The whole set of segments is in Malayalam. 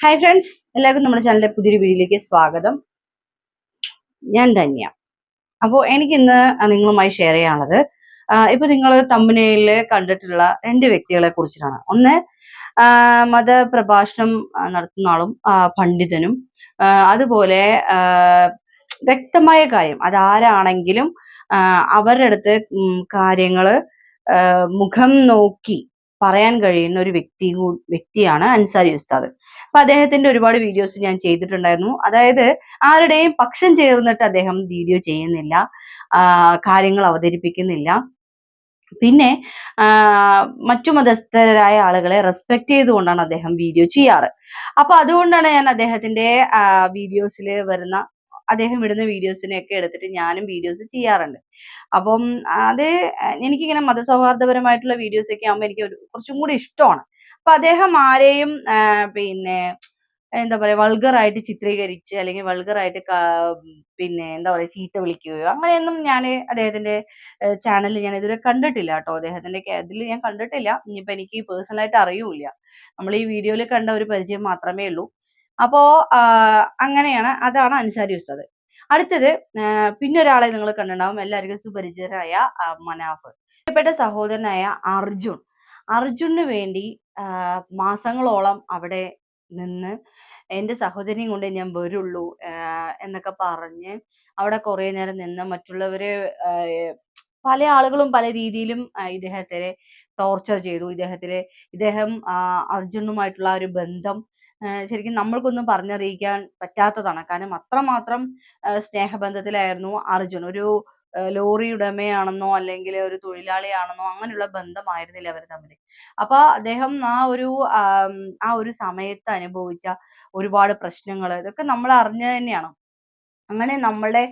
ഹായ് ഫ്രണ്ട്സ് എല്ലാവർക്കും നമ്മുടെ ചാനലിലെ പുതിയൊരു വീഡിയോയിലേക്ക് സ്വാഗതം. ഞാൻ ധന്യ. അപ്പോൾ എനിക്കിന്ന് നിങ്ങളുമായി ഷെയർ ചെയ്യാനുള്ളത് ഇപ്പോൾ ഇപ്പൊ നിങ്ങൾ തമ്പനയിൽ കണ്ടിട്ടുള്ള രണ്ട് വ്യക്തികളെ കുറിച്ചിട്ടാണ്. ഒന്ന് മതപ്രഭാഷണം നടത്തുന്ന ആളും പണ്ഡിതനും അതുപോലെ വ്യക്തമായ കാര്യം അതാരാണെങ്കിലും അവരുടെ അടുത്ത് കാര്യങ്ങൾ മുഖം നോക്കി പറയാൻ കഴിയുന്ന ഒരു വ്യക്തി വ്യക്തിയാണ് അൻസാരി ഉസ്താദ്. അപ്പൊ അദ്ദേഹത്തിന്റെ ഒരുപാട് വീഡിയോസ് ഞാൻ ചെയ്തിട്ടുണ്ടായിരുന്നു. അതായത് ആരുടെയും പക്ഷം ചേർന്നിട്ട് അദ്ദേഹം വീഡിയോ ചെയ്യുന്നില്ല. കാര്യങ്ങൾ അവതരിപ്പിക്കുന്നില്ല. പിന്നെ മറ്റു മതസ്ഥരായ ആളുകളെ റെസ്പെക്ട് ചെയ്തുകൊണ്ടാണ് അദ്ദേഹം വീഡിയോ ചെയ്യാറ്. അപ്പൊ അതുകൊണ്ടാണ് ഞാൻ അദ്ദേഹത്തിന്റെ വീഡിയോസിൽ വരുന്ന അദ്ദേഹം ഇടുന്ന വീഡിയോസിനെയൊക്കെ എടുത്തിട്ട് ഞാനും വീഡിയോസ് ചെയ്യാറുണ്ട്. അപ്പം അത് എനിക്കിങ്ങനെ മതസൗഹാർദ്ദപരമായിട്ടുള്ള വീഡിയോസൊക്കെ ആകുമ്പോൾ എനിക്ക് ഒരു കുറച്ചും കൂടി ഇഷ്ടമാണ്. അപ്പൊ അദ്ദേഹം ആരെയും പിന്നെ എന്താ പറയാ വൾഗർ ആയിട്ട് ചിത്രീകരിച്ച് അല്ലെങ്കിൽ വൾഗർ ആയിട്ട് പിന്നെ എന്താ പറയാ ചീത്ത വിളിക്കുകയോ അങ്ങനെയൊന്നും ഞാൻ അദ്ദേഹത്തിന്റെ ചാനലിൽ ഞാൻ ഇതുവരെ കണ്ടിട്ടില്ല കേട്ടോ. അദ്ദേഹത്തിന്റെ ഇതിൽ ഞാൻ കണ്ടിട്ടില്ല. ഇനിയിപ്പോ എനിക്ക് പേഴ്സണൽ ആയിട്ട് അറിയൂല നമ്മൾ ഈ വീഡിയോയിൽ കണ്ട ഒരു പരിചയം മാത്രമേ ഉള്ളൂ. അപ്പോ അങ്ങനെയാണ്. അതാണ് അൻസാരി ഉസ്താദ്. അടുത്തത് പിന്നെ ഒരാളെ നിങ്ങൾ കണ്ടിട്ടുണ്ടാവും. എല്ലാവർക്കും സുപരിചിതരായ മനാഫ്. പ്രിയപ്പെട്ട സഹോദരനായ അർജുൻ. അർജുനു വേണ്ടി മാസങ്ങളോളം അവിടെ നിന്ന് എന്റെ സഹോദരിയും കൊണ്ട് ഞാൻ വരുള്ളൂ എന്നൊക്കെ പറഞ്ഞ് അവിടെ കുറേ നേരം നിന്ന് മറ്റുള്ളവരെ പല ആളുകളും പല രീതിയിലും ഇദ്ദേഹത്തെ ടോർച്ചർ ചെയ്തു. ഇദ്ദേഹത്തിലെ ഇദ്ദേഹം അർജുനുമായിട്ടുള്ള ഒരു ബന്ധം ശരിക്കും നമ്മൾക്കൊന്നും പറഞ്ഞറിയിക്കാൻ പറ്റാത്തതാണ്. കാരണം അത്രമാത്രം സ്നേഹബന്ധത്തിലായിരുന്നു അർജുൻ. ഒരു ലോറി ഉടമയാണെന്നോ അല്ലെങ്കിൽ ഒരു തൊഴിലാളിയാണെന്നോ അങ്ങനെയുള്ള ബന്ധമായിരുന്നില്ല അവർ തമ്മിൽ അപ്പൊ അദ്ദേഹം ആ ഒരു ആ ഒരു സമയത്ത് അനുഭവിച്ച ഒരുപാട് പ്രശ്നങ്ങൾ ഇതൊക്കെ നമ്മൾ അറിഞ്ഞത് തന്നെയാണ്. അങ്ങനെ നമ്മളുടെ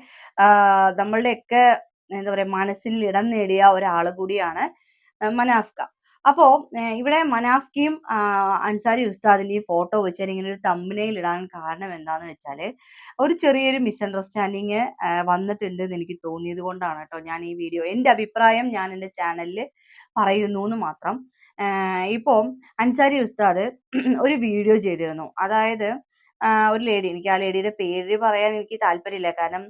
നമ്മളുടെയൊക്കെ എന്താ പറയാ മനസ്സിൽ ഇടം നേടിയ ഒരാൾ കൂടിയാണ് മനാഫ്ക. അപ്പോ ഇവിടെ മനാഫ്കിയും അൻസാരി ഉസ്താദിന്റെയും ഈ ഫോട്ടോ വെച്ച് ഇങ്ങനെ ഒരു തമ്മിനയിൽ ഇടാൻ കാരണം എന്താന്ന് വെച്ചാൽ ഒരു ചെറിയൊരു മിസ്അണ്ടർസ്റ്റാൻഡിങ് വന്നിട്ടുണ്ട് എന്ന് എനിക്ക് തോന്നിയത് കൊണ്ടാണ് കേട്ടോ ഞാൻ ഈ വീഡിയോ എന്റെ അഭിപ്രായം ഞാൻ എന്റെ ചാനലിൽ പറയുന്നു എന്ന് മാത്രം. ഇപ്പോ അൻസാരി ഉസ്താദ് ഒരു വീഡിയോ ചെയ്തിരുന്നു. അതായത് ഒരു ലേഡി എനിക്ക് ആ ലേഡിയുടെ പേര് പറയാൻ എനിക്ക് താല്പര്യമില്ല. കാരണം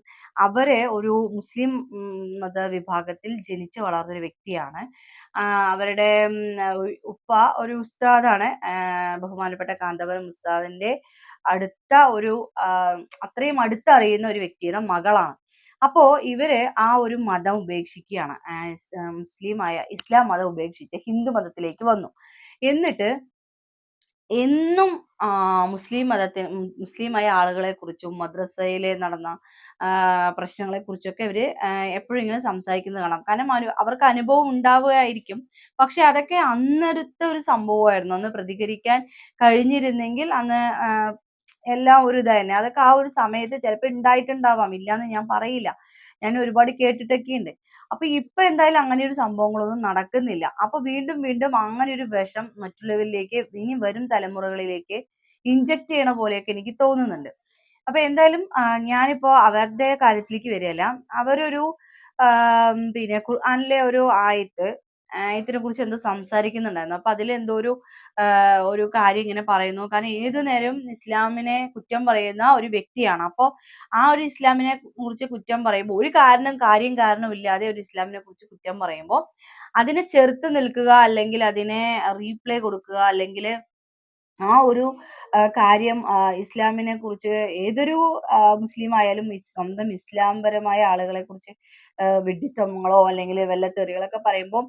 അവർ ഒരു മുസ്ലിം മത വിഭാഗത്തിൽ ജനിച്ചു വളർന്നൊരു വ്യക്തിയാണ്. അവരുടെ ഉപ്പ ഒരു ഉസ്താദാണ്. ബഹുമാനപ്പെട്ട കാന്തപുരം ഉസ്താദിന്റെ അടുത്ത ഒരു അത്രയും അടുത്തറിയുന്ന ഒരു വ്യക്തിയുടെ മകളാണ്. അപ്പോ ഇവർ ആ ഒരു മതം ഉപേക്ഷിക്കുകയാണ്. മുസ്ലിമായ ഇസ്ലാം മതം ഉപേക്ഷിച്ച് ഹിന്ദു മതത്തിലേക്ക് വന്നു. എന്നിട്ട് എന്നും മുസ്ലിം മതത്തെ മുസ്ലിം മുസ്ലിമായ ആളുകളെ കുറിച്ചും മദ്രസയിലെ നടന്ന പ്രശ്നങ്ങളെ കുറിച്ചൊക്കെ ഇവർ എപ്പോഴും ഇങ്ങനെ സംസാരിക്കുന്നത് കാണാം. കാരണം അവർക്ക് അനുഭവം ഉണ്ടാവുകയായിരിക്കും. പക്ഷെ അതൊക്കെ അന്നത്തെ ഒരു സംഭവമായിരുന്നു. അന്ന് പ്രതികരിക്കാൻ കഴിഞ്ഞിരുന്നെങ്കിൽ അന്ന് എല്ലാം ഒരു ഇതായിരുന്നു. അതൊക്കെ ആ ഒരു സമയത്ത് ചിലപ്പോൾ ഉണ്ടായിട്ടുണ്ടാവാം. ഇല്ലാന്ന് ഞാൻ പറയില്ല. ഞാൻ ഒരുപാട് കേട്ടിട്ടൊക്കെ ഉണ്ട് അപ്പൊ ഇപ്പൊ എന്തായാലും അങ്ങനെ ഒരു സംഭവങ്ങളൊന്നും നടക്കുന്നില്ല. അപ്പൊ വീണ്ടും വീണ്ടും അങ്ങനെ ഒരു വിഷം മറ്റുള്ളവരിലേക്ക് ഇനി വരും തലമുറകളിലേക്ക് ഇഞ്ചക്ട് ചെയ്യണ പോലെയൊക്കെ എനിക്ക് തോന്നുന്നുണ്ട്. അപ്പൊ എന്തായാലും ഞാനിപ്പോ അവരുടെ കാര്യത്തിലേക്ക് വരികയല്ല. അവരൊരു പിന്നെ ഖുർആനിലെ ഒരു ആയത്ത് ആയത്തിനെ കുറിച്ച് എന്തോ സംസാരിക്കുന്നുണ്ടായിരുന്നു. അപ്പൊ അതിൽ എന്തോ ഒരു ഒരു കാര്യം ഇങ്ങനെ പറയുന്നു. കാരണം ഏതു നേരം ഇസ്ലാമിനെ കുറ്റം പറയുന്ന ഒരു വ്യക്തിയാണ്. അപ്പൊ ആ ഒരു ഇസ്ലാമിനെ കുറിച്ച് കുറ്റം പറയുമ്പോൾ ഒരു കാരണം കാര്യം കാരണമില്ലാതെ ഒരു ഇസ്ലാമിനെ കുറിച്ച് കുറ്റം പറയുമ്പോൾ അതിനെ ചെറുത്ത് നിൽക്കുക അല്ലെങ്കിൽ അതിനെ റീപ്ലേ കൊടുക്കുക അല്ലെങ്കിൽ ആ ഒരു കാര്യം ഇസ്ലാമിനെ കുറിച്ച് ഏതൊരു മുസ്ലിം ആയാലും സ്വന്തം ഇസ്ലാം പരമായ ആളുകളെ കുറിച്ച് വിഡ്ഢിത്തങ്ങളോ അല്ലെങ്കിൽ വല്ല തെറികളൊക്കെ പറയുമ്പോൾ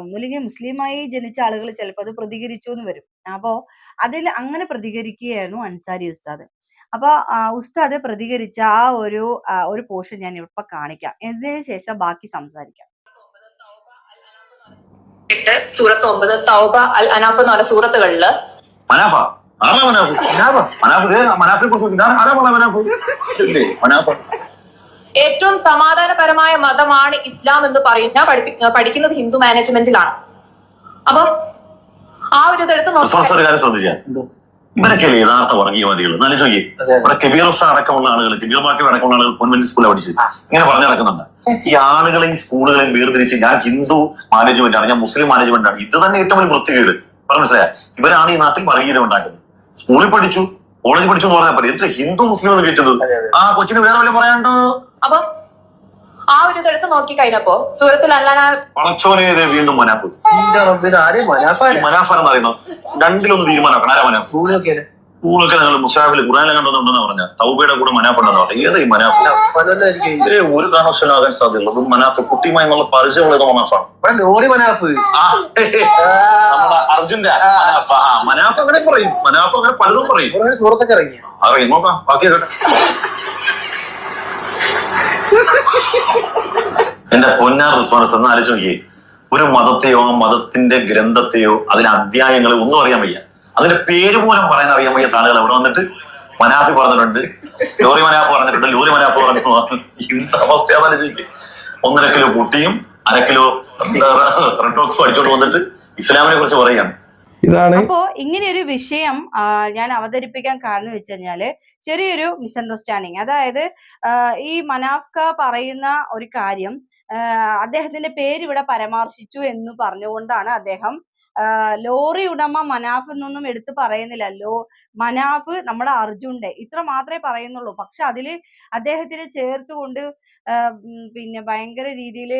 ഒന്നുമില്ലെങ്കിൽ മുസ്ലിമായി ജനിച്ച ആളുകൾ ചിലപ്പോൾ അത് പ്രതികരിച്ചു എന്ന് വരും. അപ്പോ അതിൽ അങ്ങനെ പ്രതികരിക്കുകയായിരുന്നു അൻസാരി ഉസ്താദ്. അപ്പൊ ഉസ്താദ് പ്രതികരിച്ച ആ ഒരു ഒരു പോർഷൻ ഞാൻ ഇപ്പൊ കാണിക്കാം. ഇതിന് ശേഷം ബാക്കി സംസാരിക്കാം. സൂറത്ത് ഒമ്പത് തൗബ അൽ അനാപ്പ് എന്ന് പറഞ്ഞ സൂറത്തുകളിൽ മനാഫ ആരാ മനാഫ് മനാഫ മനാഫ് ദേ മനാഫിനെ കുറിച്ച് ആരാ മോളെ മനാഫ് ഇല്ലേ മനാഫ ഏറ്റവും സമാധാനപരമായ മതമാണ് ഇസ്ലാം എന്ന് പറയുന്ന പഠിപ്പി- പഠിക്കുന്നത് ഹിന്ദു മാനേജ്മെന്റിലാണ്. അപ്പം ആ ഒരു ഇതെടുത്ത് നോക്കാം ഇവരൊക്കെയല്ലേ യഥാർത്ഥ വർഗീയവാദികൾ എന്നാലും ചോദിക്കേ ഇവിടെ കബീർ ഉസ്താദ് അടക്കമുള്ള ആളുകൾ കബീർ ബാക്കി അടക്കമുള്ള ആളുകൾ കോൺവെന്റ് സ്കൂളിൽ പഠിച്ചു ഇങ്ങനെ പറഞ്ഞു നടക്കുന്നുണ്ട്. ഈ ആളുകളെയും സ്കൂളുകളെയും വേർതിരിച്ച് ഞാൻ ഹിന്ദു മാനേജ്മെന്റ് ആണ് ഞാൻ മുസ്ലിം മാനേജ്മെന്റ് ആണ്. ഇത് തന്നെ ഏറ്റവും വലിയ വൃത്തികേട്. പറഞ്ഞു മനസ്സിലായ? ഇവരാണ് ഈ നാട്ടിൽ വർഗീയത ഉണ്ടാക്കുന്നത് സ്കൂളിൽ പഠിച്ചു കോളേജിൽ പഠിച്ചു എന്ന് പറഞ്ഞാൽ എത്ര ഹിന്ദു മുസ്ലിം എന്ന് കേട്ടത്. ആ കൊച്ചിന് വേറെ വല്ല പറയാണ്ട് അപ്പൊ ആ ഒരു ഇതെടുത്ത് നോക്കി കഴിഞ്ഞപ്പോ സൂറത്തിൽ അല്ലാന പടച്ചോനെ ദേ വീണ്ടും മനാഫ്. മനാഫ് എന്ന് പറയുന്നത്. രണ്ടിലൊന്ന് തീരുമാനമാക്കണം ആരാ മനാഫ്? സ്കൂളൊക്കെ നിങ്ങൾ മുസാഫിൽ ഖുറാനിലെ കണ്ടെന്നുണ്ടെന്ന് പറഞ്ഞ തൗബയുടെ കൂടെ മനാഫ് ഉണ്ടെന്ന് പറഞ്ഞു ഏത് ഈ മനാഫ്. ഇവരെ ഒരു കാരണവശാലും ആകാൻ സാധ്യതയുള്ളൂ അതും മനാഫ് കുട്ടിയുമായി നമ്മൾ പരിചയമുള്ള മനാഫാണ് ലോറി മനാഫ്. അർജുന്റെ മനാഫ് അങ്ങനെ പറയും. മനാഫ് അങ്ങനെ പലതും പറയും. സുഹൃത്തൊക്കെ ഇറങ്ങി. അറിയാം നോക്കാം. ബാക്കി കേട്ടെ. എന്റെ പൊന്നാർ റിസ്പോൺസ് എന്ന് ആലോചിച്ച് നോക്കിയേ. ഒരു മതത്തെയോ ആ മതത്തിന്റെ ഗ്രന്ഥത്തെയോ അതിലെ അധ്യായങ്ങളെ ഒന്നും അറിയാൻ വയ്യ. അതിന്റെ പേര് പോലും പറയാൻ അറിയാൻ വയ്യാത്ത ആളുകൾ അവിടെ വന്നിട്ട് മനാഫി പറഞ്ഞിട്ടുണ്ട്. ലോറി മനാഫ് പറഞ്ഞിട്ടുണ്ട്. ലോറി മനാഫ് പറഞ്ഞിട്ടുണ്ട്. ഇന്ന അവസ്ഥ ആലോചിക്കേ. ഒന്നര കിലോ കുട്ടിയും അര കിലോ റെഡോക്സും അടിച്ചോണ്ട് വന്നിട്ട് ഇസ്ലാമിനെ കുറിച്ച് പറയുകയാണ് ഇതാണ് അപ്പോ ഇങ്ങനെ ഒരു വിഷയം ഞാൻ അവതരിപ്പിക്കാൻ കാരണം വെച്ച് കഴിഞ്ഞാൽ ചെറിയൊരു മിസ്അണ്ടർസ്റ്റാൻഡിങ് അതായത് ഈ മനാഫ്ക പറയുന്ന ഒരു കാര്യം അദ്ദേഹത്തിന്റെ പേര് ഇവിടെ പരാമർശിച്ചു എന്ന് പറഞ്ഞുകൊണ്ടാണ് അദ്ദേഹം ലോറി ഉടമ മനാഫ് എന്നൊന്നും എടുത്ത് പറയുന്നില്ല. ലോ മനാഫ് നമ്മുടെ അർജുന്റെ ഇത്ര മാത്രമേ പറയുന്നുള്ളൂ. പക്ഷെ അതിൽ അദ്ദേഹത്തിന് ചേർത്തുകൊണ്ട് പിന്നെ ഭയങ്കര രീതിയിൽ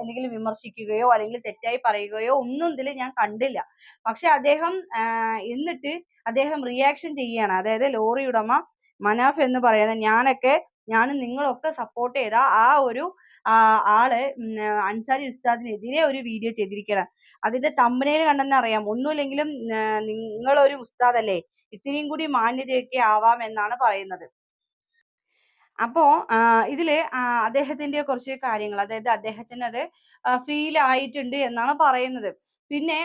എന്തെങ്കിലും വിമർശിക്കുകയോ അല്ലെങ്കിൽ തെറ്റായി പറയുകയോ ഒന്നും ഇതിൽ ഞാൻ കണ്ടില്ല. പക്ഷെ അദ്ദേഹം എന്നിട്ട് അദ്ദേഹം റിയാക്ഷൻ ചെയ്യാണ് അതായത് ലോറി ഉടമ മനാഫ് എന്ന് പറയുന്ന ഞാനൊക്കെ ഞാനും നിങ്ങളൊക്കെ സപ്പോർട്ട് ചെയ്ത ആ ഒരു ആൾ അൻസാരി ഉസ്താദിനെതിരെ ഒരു വീഡിയോ ചെയ്തിരിക്കണം അതിന്റെ തമ്പനയിൽ കണ്ടെന്ന് അറിയാം. ഒന്നുമില്ലെങ്കിലും നിങ്ങളൊരു ഉസ്താദല്ലേ? ഇത്രയും കൂടി മാന്യതയൊക്കെ ആവാം എന്നാണ് പറയുന്നത്. അപ്പോ ഇതിൽ അദ്ദേഹത്തിന്റെ കുറച്ച് കാര്യങ്ങൾ. അതായത് അദ്ദേഹത്തിന് അത് ഫീൽ ആയിട്ടുണ്ട് എന്നാണ് പറയുന്നത്. പിന്നെ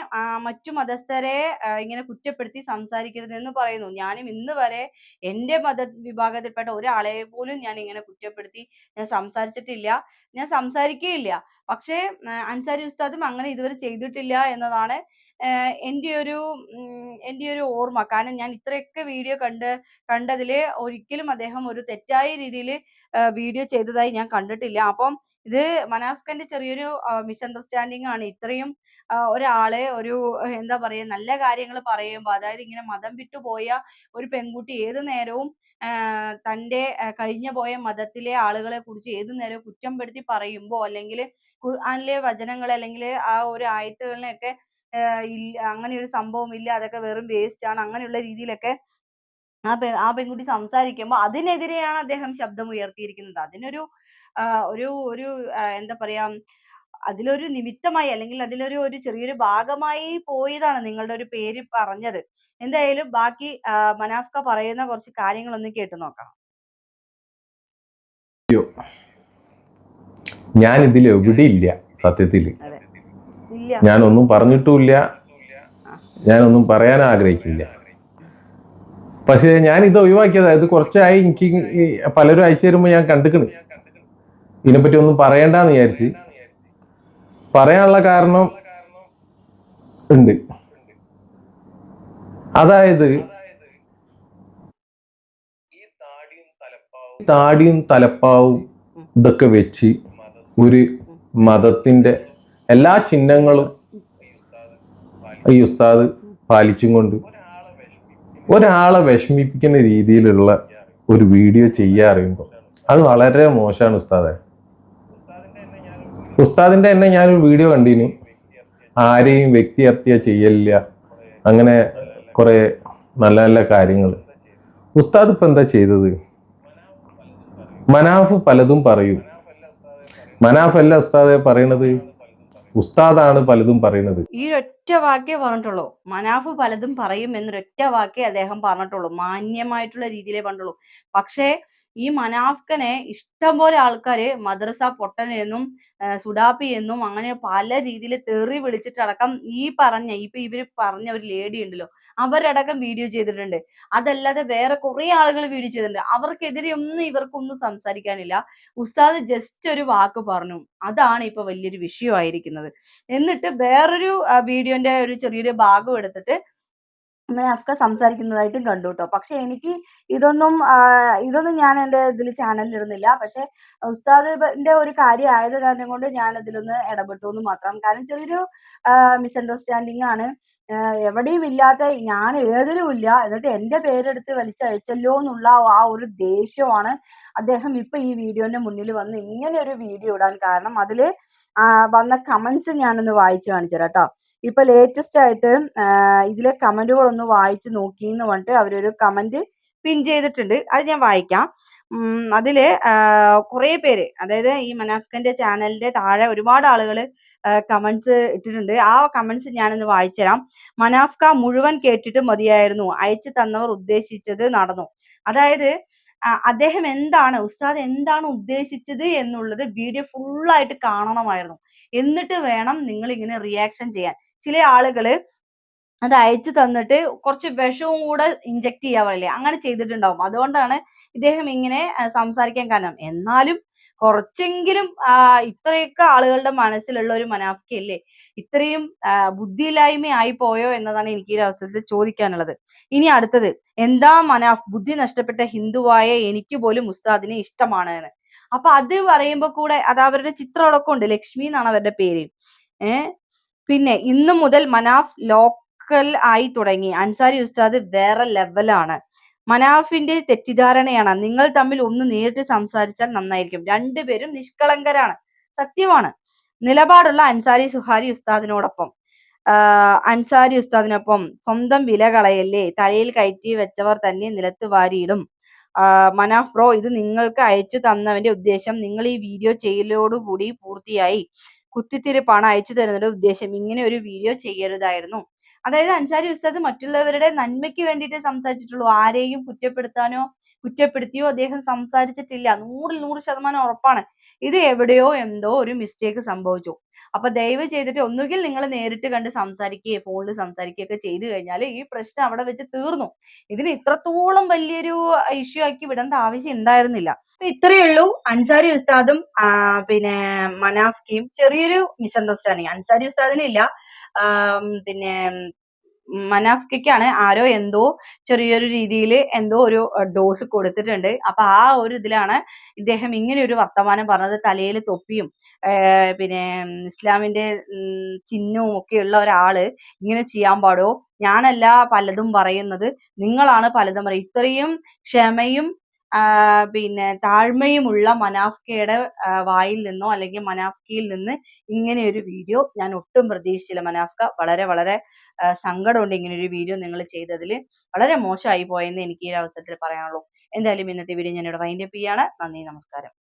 മറ്റു മതസ്ഥരെ ഇങ്ങനെ കുറ്റപ്പെടുത്തി സംസാരിക്കരുത് എന്ന് പറയുന്നു. ഞാനും ഇന്ന് വരെ എന്റെ മത വിഭാഗത്തിൽപ്പെട്ട ഒരാളെ പോലും ഞാൻ ഇങ്ങനെ കുറ്റപ്പെടുത്തി ഞാൻ സംസാരിച്ചിട്ടില്ല. ഞാൻ സംസാരിക്കുകയില്ല പക്ഷേ അൻസാരി ഉസ്താദും അങ്ങനെ ഇതുവരെ ചെയ്തിട്ടില്ല എന്നതാണ് എന്റെ ഒരു എന്റെ ഒരു ഓർമ്മ. കാരണം ഞാൻ ഇത്രയൊക്കെ വീഡിയോ കണ്ട് കണ്ടതിൽ ഒരിക്കലും അദ്ദേഹം ഒരു തെറ്റായ രീതിയിൽ വീഡിയോ ചെയ്തതായി ഞാൻ കണ്ടിട്ടില്ല. അപ്പം ഇത് മനാഫ്ഖന്റെ ചെറിയൊരു മിസ്അണ്ടർസ്റ്റാൻഡിങ് ആണ്. ഇത്രയും ഒരാളെ ഒരു എന്താ പറയുക നല്ല കാര്യങ്ങൾ പറയുമ്പോൾ അതായത് ഇങ്ങനെ മതം വിട്ടു പോയ ഒരു പെൺകുട്ടി ഏത് നേരവും തന്റെ കഴിഞ്ഞു പോയ മതത്തിലെ ആളുകളെ കുറിച്ച് ഏത് നേരവും കുറ്റം പെടുത്തി പറയുമ്പോൾ അല്ലെങ്കിൽ ഖുർആനിലെ വചനങ്ങൾ അല്ലെങ്കിൽ ആ ഒരു ആയത്തുകളിനെയൊക്കെ ഇല്ല അങ്ങനെ ഒരു സംഭവം ഇല്ല അതൊക്കെ വെറും വേസ്റ്റ് ആണ് അങ്ങനെയുള്ള രീതിയിലൊക്കെ ആ പെ ആ പെൺകുട്ടി സംസാരിക്കുമ്പോൾ അതിനെതിരെയാണ് അദ്ദേഹം ശബ്ദം ഉയർത്തിയിരിക്കുന്നത്. അതിനൊരു ഒരു ഒരു എന്താ പറയാ അതിലൊരു നിമിത്തമായി അല്ലെങ്കിൽ അതിലൊരു ഒരു ചെറിയൊരു ഭാഗമായി പോയതാണ് നിങ്ങളുടെ ഒരു പേര് പറഞ്ഞത്. എന്തായാലും ബാക്കി മനാഫ്ക പറയുന്ന കുറച്ച് കാര്യങ്ങളൊന്ന് കേട്ടു നോക്കാം. ഞാൻ ഇതിൽ എവിടെ ഇല്ല. സത്യത്തിൽ ഞാനൊന്നും പറഞ്ഞിട്ടുമില്ല. ഞാനൊന്നും പറയാൻ ആഗ്രഹിക്കില്ല. പക്ഷേ ഞാൻ ഇത് ഒഴിവാക്കിയത്. അതായത് കുറച്ചായി എനിക്ക് പലരും അയച്ചു തരുമ്പോൾ ഞാൻ കണ്ടിക്കണ്. ഇതിനെപ്പറ്റി ഒന്നും പറയണ്ടെന്ന് വിചാരിച്ച് പറയാനുള്ള കാരണം ഉണ്ട്. അതായത് താടിയും തലപ്പാവും ഇതൊക്കെ വെച്ച് ഒരു മതത്തിന്റെ എല്ലാ ചിഹ്നങ്ങളും ഈ ഉസ്താദ് പാലിച്ചും കൊണ്ട് ഒരാളെ വിഷമിപ്പിക്കുന്ന രീതിയിലുള്ള ഒരു വീഡിയോ ചെയ്യാറിയുമ്പോൾ അത് വളരെ മോശമാണ് ഉസ്താദെ. ഉസ്താദിന്റെ തന്നെ ഞാനൊരു വീഡിയോ കണ്ടിന്. ആരെയും വ്യക്തിഹത്യ ചെയ്യലില്ല. അങ്ങനെ കുറെ നല്ല നല്ല കാര്യങ്ങൾ ഉസ്താദ് ഇപ്പൊ എന്താ ചെയ്തത്? മനാഫ് പലതും പറയും. മനാഫ് അല്ല ഉസ്താദെ പറയണത്. ഉസ്താദാണ് പലതും പറയണത്. ഈ ഒറ്റ വാക്കേ പറഞ്ഞിട്ടുള്ളൂ. മനാഫ് പലതും പറയും എന്നൊരൊറ്റ വാക്കേ അദ്ദേഹം പറഞ്ഞിട്ടുള്ളൂ. മാന്യമായിട്ടുള്ള രീതിയിലേ പറഞ്ഞിട്ടുള്ളൂ. പക്ഷേ ഈ മനാഫ്കനെ ഇഷ്ടംപോലെ ആൾക്കാര് മദ്രസ പൊട്ടൻ എന്നും സുഡാപ്പി എന്നും അങ്ങനെ പല രീതിയിൽ തെറി വിളിച്ചിട്ടടക്കം ഈ പറഞ്ഞ ഇപ്പൊ ഇവർ പറഞ്ഞ ഒരു ലേഡി ഉണ്ടല്ലോ അവരടക്കം വീഡിയോ ചെയ്തിട്ടുണ്ട്. അതല്ലാതെ വേറെ കുറെ ആളുകൾ വീഡിയോ ചെയ്തിട്ടുണ്ട്. അവർക്കെതിരെ ഒന്നും ഇവർക്കൊന്നും സംസാരിക്കാനില്ല. ഉസ്താദ് ജസ്റ്റ് ഒരു വാക്ക് പറഞ്ഞു. അതാണ് ഇപ്പൊ വലിയൊരു വിഷയമായിരിക്കുന്നത്. എന്നിട്ട് വേറൊരു വീഡിയോന്റെ ഒരു ചെറിയൊരു ഭാഗം എടുത്തിട്ട് മനാഫ്ക സംസാരിക്കുന്നതായിട്ടും കണ്ടു കേട്ടോ പക്ഷെ എനിക്ക് ഇതൊന്നും ഇതൊന്നും ഞാൻ എന്റെ ഇതിൽ ചാനലിൽ ഇടുന്നില്ല പക്ഷെ ഉസ്താദിന്റെ ഒരു കാര്യം ആയത് കാരണം കൊണ്ട് ഞാൻ ഇതിലൊന്ന് ഇടപെട്ടു എന്ന് മാത്രം. കാരണം ചെറിയൊരു മിസ്അണ്ടർസ്റ്റാൻഡിങ് ആണ്. എവിടെയും ഇല്ലാത്ത ഞാൻ ഏതിലും ഇല്ല. എന്നിട്ട് എന്റെ പേരെടുത്ത് വലിച്ചഴിച്ചല്ലോ എന്നുള്ള ആ ഒരു ദേഷ്യമാണ് അദ്ദേഹം ഇപ്പൊ ഈ വീഡിയോന്റെ മുന്നിൽ വന്ന് ഇങ്ങനെ ഒരു വീഡിയോ ഇടാൻ കാരണം അതിൽ വന്ന കമന്റ്സ് ഞാനൊന്ന് വായിച്ചു കാണിച്ചു കേട്ടോ ഇപ്പൊ ലേറ്റസ്റ്റ് ആയിട്ട് ഇതിലെ കമന്റുകൾ ഒന്ന് വായിച്ചു നോക്കി എന്ന് പറഞ്ഞിട്ട് അവരൊരു കമന്റ് പിൻ ചെയ്തിട്ടുണ്ട്. അത് ഞാൻ വായിക്കാം. അതിൽ കുറെ പേര് അതായത് ഈ മനാഫ്കന്റെ ചാനലിന്റെ താഴെ ഒരുപാട് ആളുകൾ കമന്റ്സ് ഇട്ടിട്ടുണ്ട്. ആ കമന്റ്സ് ഞാനൊന്ന് വായിച്ചുതരാം മനാഫ്ക മുഴുവൻ കേട്ടിട്ട് മതിയായിരുന്നു. അയച്ചു തന്നവർ ഉദ്ദേശിച്ചത് നടന്നു. അതായത് അദ്ദേഹം എന്താണ് ഉസ്താദ് എന്താണ് ഉദ്ദേശിച്ചത് എന്നുള്ളത് വീഡിയോ ഫുള്ളായിട്ട് കാണണമായിരുന്നു. എന്നിട്ട് വേണം നിങ്ങൾ ഇങ്ങനെ റിയാക്ഷൻ ചെയ്യാൻ. ചില ആളുകൾ അത് അയച്ചു തന്നിട്ട് കുറച്ച് വിഷവും കൂടെ ഇഞ്ചെക്ട് ചെയ്യാൻ പറയില്ലേ? അങ്ങനെ ചെയ്തിട്ടുണ്ടാവും. അതുകൊണ്ടാണ് ഇദ്ദേഹം ഇങ്ങനെ സംസാരിക്കാൻ കാരണം. എന്നാലും കുറച്ചെങ്കിലും ഇത്രയൊക്കെ ആളുകളുടെ മനസ്സിലുള്ള ഒരു മനാഫിക്കല്ലേ ഇത്രയും ബുദ്ധിയില്ലായ്മ ആയി പോയോ എന്നതാണ് എനിക്ക് ഈ അവസരത്തിൽ ചോദിക്കാനുള്ളത്. ഇനി അടുത്തത് എന്താ മനാഫ് ബുദ്ധി നഷ്ടപ്പെട്ട ഹിന്ദുവായ എനിക്ക് പോലും ഉസ്താദിനെ ഇഷ്ടമാണ് എന്ന്. അപ്പൊ അത് പറയുമ്പോ കൂടെ അത് അവരുടെ ചിത്രം അടക്കം ഉണ്ട്. ലക്ഷ്മി എന്നാണ് അവരുടെ പേര്. ഏഹ് പിന്നെ ഇന്നു മുതൽ മനാഫ് ലോക്കൽ ആയി തുടങ്ങി. അൻസാരി ഉസ്താദ് വേറെ ലെവലാണ് മനാഫിന്റെ തെറ്റിദ്ധാരണയാണ്. നിങ്ങൾ തമ്മിൽ ഒന്ന് നേരിട്ട് സംസാരിച്ചാൽ നന്നായിരിക്കും. രണ്ടുപേരും നിഷ്കളങ്കരാണ്. സത്യമാണ്. നിലപാടുള്ള അൻസാരി സുഹാരി ഉസ്താദിനോടൊപ്പം അൻസാരി ഉസ്താദിനൊപ്പം സ്വന്തം വില കളയല്ലേ തലയിൽ കയറ്റി വെച്ചവർ തന്നെ നിലത്ത് വാരിയിടും. മനാഫ് ബ്രോ ഇത് നിങ്ങൾക്ക് അയച്ചു തന്നവന്റെ ഉദ്ദേശം നിങ്ങൾ ഈ വീഡിയോ ചെയ്യലോടുകൂടി പൂർത്തിയായി. കുത്തിത്തിരിപ്പാണ് അയച്ചു തരുന്നതിന്റെ ഉദ്ദേശം. ഇങ്ങനെ ഒരു വീഡിയോ ചെയ്യരുതായിരുന്നു. അതായത് അൻസാരി ഉസ്താദ് മറ്റുള്ളവരുടെ നന്മയ്ക്ക് വേണ്ടിയിട്ട് സംസാരിച്ചിട്ടുള്ളൂ. ആരെയും കുറ്റപ്പെടുത്താനോ കുറ്റപ്പെടുത്തിയോ അദ്ദേഹം സംസാരിച്ചിട്ടില്ല. നൂറിൽ നൂറ് ശതമാനം ഉറപ്പാണ്. ഇത് എവിടെയോ എന്തോ ഒരു മിസ്റ്റേക്ക് സംഭവിച്ചു. അപ്പൊ ദയവ് ചെയ്തിട്ട് ഒന്നുകിൽ നിങ്ങൾ നേരിട്ട് കണ്ട് സംസാരിക്കുകയോ ഫോണിൽ സംസാരിക്കുകയൊക്കെ ചെയ്തു കഴിഞ്ഞാൽ ഈ പ്രശ്നം അവിടെ വെച്ച് തീർന്നു. ഇതിന് ഇത്രത്തോളം വലിയൊരു ഇഷ്യൂ ആക്കി വിടേണ്ട ആവശ്യം ഉണ്ടായിരുന്നില്ല. അപ്പൊ ഇത്രയേ ഉള്ളൂ. അൻസാരി ഉസ്താദും പിന്നെ മനാഫ്കിയും ചെറിയൊരു മിസ്അണ്ടർസ്റ്റാൻഡിങ് അൻസാരി ഉസ്താദിനില്ല പിന്നെ മനാഫ്കയ്ക്കാണ് ആരോ എന്തോ ചെറിയൊരു രീതിയിൽ എന്തോ ഒരു ഡോസ് കൊടുത്തിട്ടുണ്ട്. അപ്പൊ ആ ഒരു ഇതിലാണ് ഇദ്ദേഹം ഇങ്ങനെ ഒരു വർത്തമാനം പറഞ്ഞത് തലയിൽ തൊപ്പിയും പിന്നെ ഇസ്ലാമിന്റെ ചിഹ്നവും ഒക്കെയുള്ള ഒരാൾ ഇങ്ങനെ ചെയ്യാൻ പാടോ? ഞാനല്ല പലതും പറയുന്നത്. നിങ്ങളാണ് പലതും പറയുന്നത് ഇത്രയും ക്ഷമയും പിന്നെ താഴ്മയുമുള്ള മനാഫ്കയുടെ വായിൽ നിന്നോ അല്ലെങ്കിൽ മനാഫ്കയിൽ നിന്ന് ഇങ്ങനെ ഒരു വീഡിയോ ഞാൻ ഒട്ടും പ്രതീക്ഷിച്ചില്ല. മനാഫ്ക വളരെ വളരെ സങ്കടമുണ്ട് ഇങ്ങനെ ഒരു വീഡിയോ നിങ്ങൾ ചെയ്തതിൽ വളരെ മോശമായി പോയെന്ന് എനിക്ക് ഈ അവസരത്തിൽ പറയാനുള്ളൂ. എന്തായാലും ഇന്നത്തെ വീഡിയോ ഞാനിവിടെ വൈൻഡപ്പ് ചെയ്യാണ്. നന്ദി നമസ്കാരം.